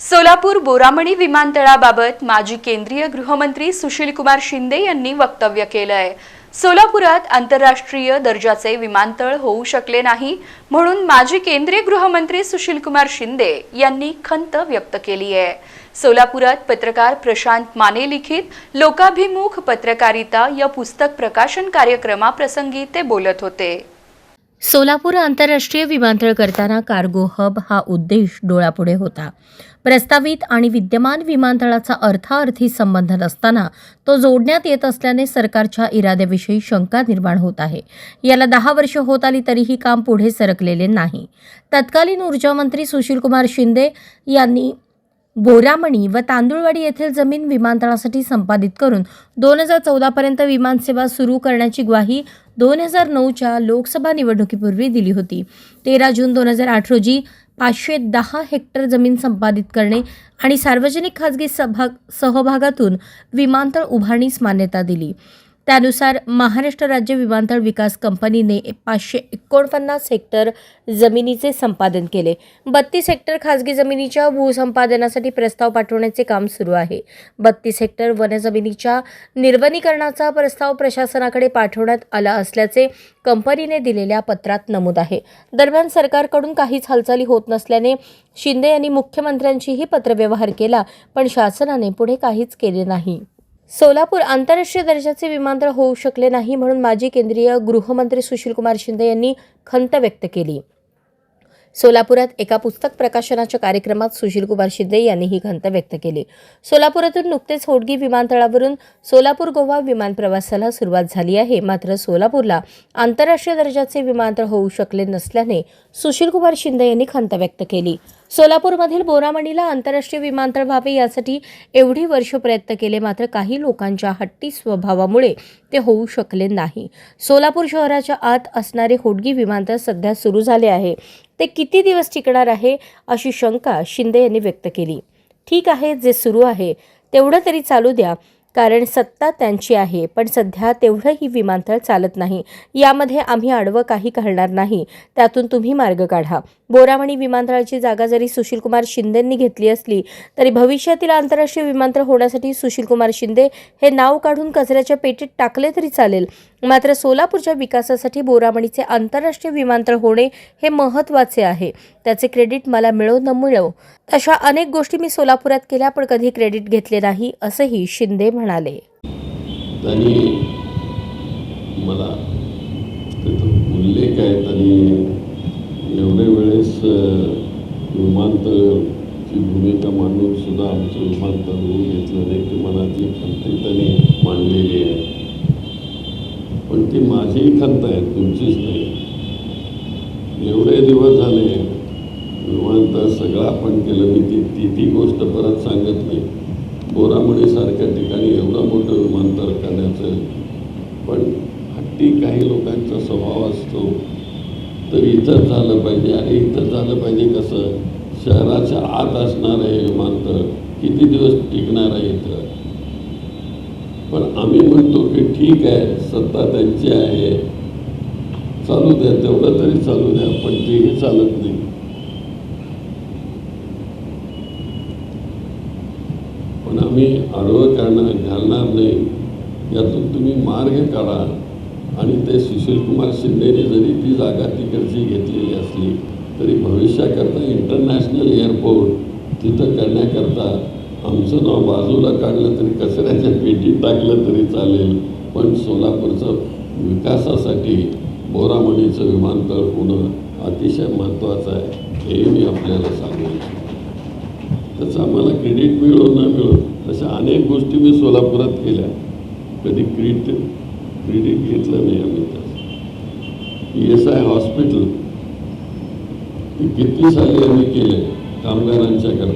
सोलापूर बोरामणी विमानतळाबाबत माजी केंद्रीय गृहमंत्री सुशीलकुमार शिंदे यांनी वक्तव्य केलं आहे सोलापुरात आंतरराष्ट्रीय दर्जाचे विमानतळ होऊ शकले नाही म्हणून माजी केंद्रीय गृहमंत्री सुशीलकुमार शिंदे यांनी खंत व्यक्त केली आहे सोलापुरात पत्रकार प्रशांत माने लिखित लोकाभिमुख पत्रकारिता या पुस्तक प्रकाशन कार्यक्रमाप्रसंगी ते बोलत होते. सोलापूर आंतरराष्ट्रीय विमानतळ करताना कार्गो हब हा उद्देश डोळ्यापुढे होता. प्रस्तावित आणि विद्यमान विमानतळाचा अर्थाअर्थी संबंध नसताना तो जोडण्यात येत असल्याने सरकारच्या इराद्याविषयी शंका निर्माण होत आहे. याला दहा वर्ष होत आली तरीही काम पुढे सरकलेले नाही. तत्कालीन ऊर्जामंत्री सुशीलकुमार शिंदे यांनी बोरामणी व तांदुळवाडी येथील जमीन विमानतळासाठी संपादित करून दोन हजार चौदापर्यंत विमानसेवा सुरू करण्याची ग्वाही दोन हजार नऊच्या लोकसभा निवडणुकीपूर्वी दिली होती. तेरा जून दोन हजार आठ रोजी पाचशे दहा हेक्टर जमीन संपादित करणे आणि सार्वजनिक खाजगी सभा सहभागातून विमानतळ उभारणीस मान्यता दिली. त्यानुसार महाराष्ट्र राज्य विमानतळ विकास कंपनीने पाचशे एकोणपन्नास हेक्टर जमिनीचे संपादन केले. बत्तीस हेक्टर खाजगी जमिनीच्या भूसंपादनासाठी प्रस्ताव पाठवण्याचे काम सुरू आहे. बत्तीस हेक्टर वनजमिनीच्या निर्वनीकरणाचा प्रस्ताव प्रशासनाकडे पाठवण्यात आला असल्याचे कंपनीने दिलेल्या पत्रात नमूद आहे. दरम्यान सरकारकडून काहीच हालचाली होत नसल्याने शिंदे यांनी मुख्यमंत्र्यांशीही पत्रव्यवहार केला पण शासनाने पुढे काहीच केले नाही. सोलापूर आंतरराष्ट्रीय दर्जाचे विमानतळ होऊ शकले नाही म्हणून माजी केंद्रीय गृहमंत्री सुशीलकुमार शिंदे यांनी खंत व्यक्त केली. सोलापुरात एका पुस्तक प्रकाशनाच्या कार्यक्रमात सुशीलकुमार शिंदे यांनी ही खंत व्यक्त केली. सोलापुरातून नुकतेच होडगी विमानतळावरून सोलापूर गोवा विमान प्रवासाला सुरुवात झाली आहे. मात्र सोलापूरला आंतरराष्ट्रीय दर्जाचे विमानतळ होऊ शकले नसल्याने सुशीलकुमार शिंदे यांनी खंत व्यक्त केली. सोलापूरमधील बोरामणीला आंतरराष्ट्रीय विमानतळ व्हावे यासाठी एवढी वर्ष प्रयत्न केले मात्र काही लोकांच्या हट्टी स्वभावामुळे ते होऊ शकले नाही. सोलापूर शहराच्या आत असणारे होडगी विमानतळ सध्या सुरू झाले आहे. ते किती दिवस टिकणार आहे अशी शंका शिंदे यांनी व्यक्त केली. ठीक आहे जे सुरू आहे तेवढं तरी चालू द्या कारण सत्ता त्यांची आहे पण सध्या तेवढंही विमानतळ चालत नाही. यामध्ये आम्ही आडवं काही घालणार नाही. त्यातून तुम्ही मार्ग काढा. बोरामणी विमानतळाची जागा जरी सुशीलकुमार शिंदेंनी घेतली असली तरी भविष्यातील आंतरराष्ट्रीय विमानतळ होण्यासाठी सुशीलकुमार शिंदे हे नाव काढून कचऱ्याच्या पेटीत टाकले तरी चालेल. मात्र सोलापूरच्या विकासासाठी बोरामणीचे आंतरराष्ट्रीय विमानतळ होणे हे महत्त्वाचे आहे. त्याचे क्रेडिट मला मिळो न मिळो अशा अनेक गोष्टी मी सोलापुरात केल्या पण कधी क्रेडिट घेतले नाही असंही शिंदे म्हणाले. त्यांनी मला उल्लेख आहे त्यांनी एवढ्या वेळेस विमानतळची भूमिका मांडून सुद्धा आमचं विमानतळ होऊन घेतलं नाही की मनातली खंत त्यांनी मांडलेली आहे. पण ती माझीही खंत आहे तुमचीच नाही. एवढे दिवस झाले विमानतळ सगळं आपण केलं मी ती ती ती गोष्ट परत सांगत नाही. बोरामणीसारख्या ठिकाणी एवढं मोठं विमानतळ करण्याचं पण हट्टी काही लोकांचा स्वभाव असतो. तर इथंच झालं पाहिजे आणि इथं झालं पाहिजे कसं? शहराच्या आत असणार आहे विमानतळ किती दिवस टिकणार आहे इथं? पण आम्ही म्हणतो की ठीक आहे सत्ता त्यांची आहे. चालू द्या तेवढं तरी चालू द्या पण तेही चालत नाही. पण आम्ही आडवं काढणार घालणार नाही. यातून तुम्ही मार्ग काढा. आणि ते सुशीलकुमार शिंदेने जरी ती जागा तिकडची घेतलेली असली तरी भविष्याकरता इंटरनॅशनल एअरपोर्ट तिथं करण्याकरता आमचं नाव बाजूला काढलं तरी कचऱ्याच्या पेटीत टाकलं तरी चालेल. पण सोलापूरचं विकासासाठी बोरामणीचं विमानतळ होणं अतिशय महत्त्वाचं आहे हे मी आपल्याला सांगू इच्छितो. त्याचं आम्हाला क्रेडिट मिळो न मिळो तशा अनेक गोष्टी मी सोलापुरात केल्या. कधी क्रेडिट क्रेडिट घेतलं नाही आम्ही त्याचं ई एस आय हॉस्पिटल किती साली आम्ही केले कामगारांच्या